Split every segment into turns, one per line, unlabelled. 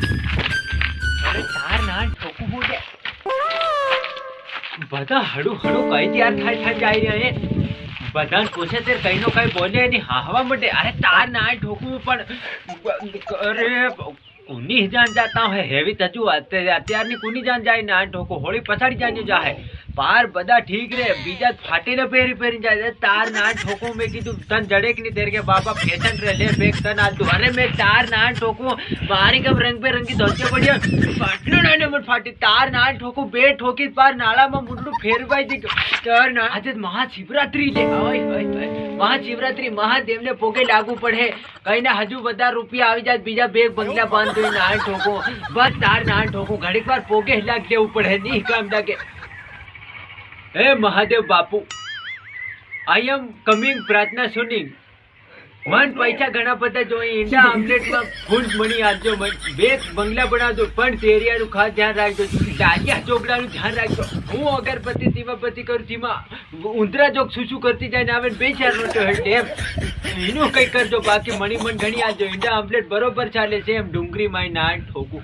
અરે હું બધા હડું હડું કઈ તૈયાર થાય થાય જાય રહ્યા બધા પૂછે તે કઈ નો કઈ બોલે એની હાહવા માટે અરે તાર ના ઠોકવું પણ અરે ઉની જાન જાતા હે હેવી તજુ અત્યારની કુની જાન જાય ના ઠોકો હોળી પછાડી જાય જાહે. પાર બધા ઠીક રે, બીજા ફાટીને પહેરી પહેરી જાય. તાર ના ઠોકું મેં કીધું, તન જડે કે નહીં તેર કે બાપા ફેશન રે, લે બેગ તન આલતું અરે મેં તાર ના ઠોકું, મારી કમ રંગ બેરંગી ધોતિયો પડ્યો ફાટલું ના મને ફાટી. તાર ના ઠોકું, બે ઠોકી પાર નાળામાં મુંડું ફેરવાઈ દી તાર ના આજે મહાશિવરાત્રી છે. મહાશિવરાત્રી મહાદેવને ભોગે લાગુ પડે. કઈ ના હજુ બધા રૂપિયા આવી જાય બીજા બેગ બંગલા બંધ હોય ના ઠોકો. બસ તાર ના ઠોકો. ઘડીક વાર પોગે લાગ દેવું પડે. નહીં કામ લાગે. હે મહાદેવ બાપુ આઈ એમ કમિંગ પ્રાર્થના સુનિંગ મન પૈસા ઘણા બધા જોઈએ ઈંડા, આમલેટમાં ફૂંડ મણી આપજો બે બંગલા બનાવજો, પણ તેરિયાનું ખાસ ધ્યાન રાખજો. ડાલિયા ચોકડાનું ધ્યાન રાખજો. હું અગરબત્તી, દીવાબત્તી કરું ધીમા ઉંદરા જોક શું શું કરતી જાય ને આવે બે ચાર રોટો હેઠે એમ. એનું કંઈ કરજો, બાકી મણી મન ઘણી આપજો. ઈંડા, આમલેટ બરોબર ચાલે છે એમ ડુંગળી માય ના ઠોકું.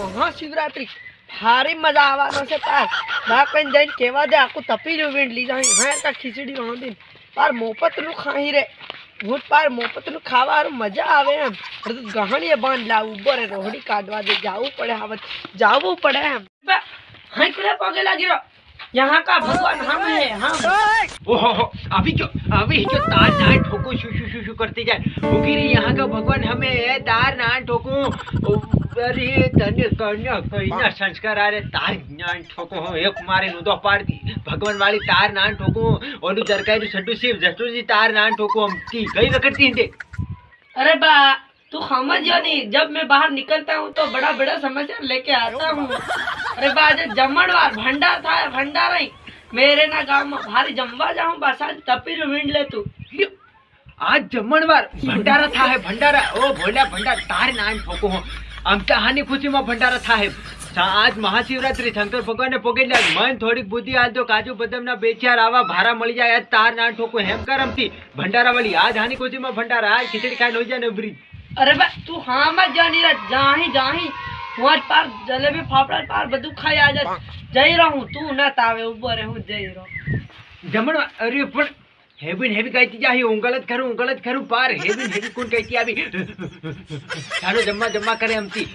મહાશિવરાત્રી. ભારી મજા આવવાનો છે તાર બા કઈ જઈને કેવા દે આખું તપી રહ્યું વીંડ લીધા હા કા ખીચડી રાંધીને પાર મોપત નું ખાઈ રે હું પાર મોપત નું ખાવાનું મજા આવે એમ અરે તું ગહણીએ બાંધ લાવ ઉભો રે રોહડી કાઢવા દે જાવું પડે હવે જાવું પડે એમ હા કરે પગે લાગી રહ્યો યહાં કા ભગવાન હમ હે હમ
ઓહો अभी क्यों अभी क्यों तार नान ठोको शू शू शू शू करती जाए भूखी रही यहाँ का भगवान हमें है तार नान ठोको કરી તને કન્યા કઈના સંસ્કાર આરે તાર જ્ઞાન ઠોકો. હું એક મારે નુદો પાડતી. ભગવાન વાળી તાર નાન ઠોકો. ઓલું જરકાયનું છઠ્ઠું શિવ જસુજી તાર
નાન ઠોકો. અમતી ગઈ વખત તીંડે અરે બા તું સમજ્યો નહીં. જબ મેં બહાર નીકળતા હું તો બડા બડા સમાચાર લેકે આતા હું. અરે બા આજે જમણવાર ભંડાર થાય ભંડાર મેરે ના ગામમાં ભારે જમવા જાઉં બા સાંજ તપીરું
વીંડ લેતું. આજ જમણવાર ભંડારા થાય ભંડારા. ઓ ભોલ્યા ભંડાર તાર નાન ઠોકો. હું અમતાહાની ખુશીમાં ભંડારા થાય. આજ મહાશિવરાત્રી શંકર ભગવાનને પગે લાગ મન થોડીક બુદ્ધિ આજ તો કાજુ બદામના બેચાર આવા ભારા મળી જાય આજ તાર ના ઠોકો હેમ કરમથી ભંડારા વળી આજ હાની ખુશીમાં ભંડારા આજ ખીચડી ખાઈ લોઈ જાય ને બ્રિજ
અરે બા તું હા માં જાની રાત જાહી જાહી. હું પાર જલેબી ફાફડા પાર બધું ખાઈ આજે. જઈ રહું. તું ના તાવે ઊભો રે હું જઈ રહું.
જમણ અરે પણ હેબીન હેબી કઈતી જાહી ઉંગલ જ ખરું ઉંગલ જ ખરું. પાર હેબીન હેબી કોણ કઈતી આવી? ચાલો જમવા જમવા કરે એમથી.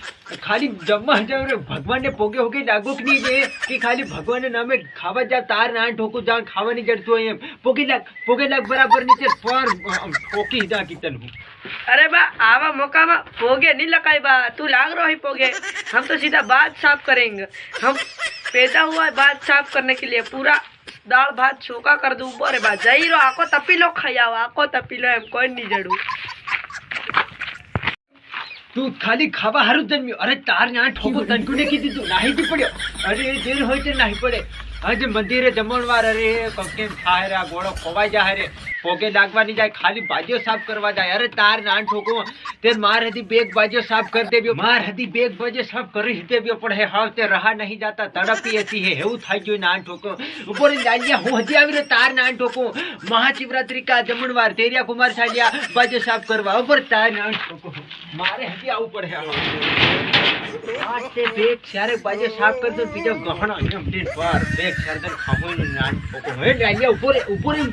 ખાલી જમવા જાવ ભગવાનને પોગે હોકે લાગુક નહીં જે કે ખાલી ભગવાનને નામે ખાવા જા તાર ના ઠોકું જા ખાવાની જડતું હોય એમ. પોગે લાગ પોગે લાગ બરાબર નીચે પર ઠોકી જા કીતન હું.
અરે બા, આવા મોકામાં પોગે નહીં લકાય બા. તું લાગ રહો હી પોગે. હમ તો સીધા બાદ સાફ કરેંગે. હમ, પેદા હુઆ બાદ સાફ કરને કે લીએ પૂરા દાળ ભાત છોકા કર દઉં. બરે બા જઈ રહ્યો આખો તપીલો ખાઈ આવો. આખો તપીલો એમ કોઈ નહીં જડું.
તું ખાલી ખાવા હારું જન્મ્યો. અરે તાર ના ઠોકો તનકુને કીધી તું. નાહી પડ્યો. અરે જે હોય તે નાહી પડે. આજે મંદિરે જમણવાર અરે કેમ થાય રે, ગોળો ખોવાઈ જાય રે પોગે લાગવાની જાય, ખાલી બાજ્યો સાફ કરવા જાય. અરે, તાર નાન ઠોકો, તે માર હતી બેગ બાજ્યો સાફ કરી દેવ્યો માર હતી બેગ બાજ્યો સાફ કરી દેવ્યો પણ હે, હાવ તે રહા નહીં જાતા, તડપી હતી હે, એવું થઈ ગયું નાન ઠોકો. ઉપર લાલિયા હું હજી આવી રહ્યો, તાર નાન ઠોકો. મહાશિવરાત્રી કા જમણવાર તેરિયા કુમાર સાલિયા બાજ્યો સાફ કરવા. ઉપર તાર નાન ઠોકો. મારે હજી આવું પડે આ તે ક્યારેક સાફ કરતો બીજો ગહણો ટીન પર બેગ ડાલિયા ઉપર ઉપર એમ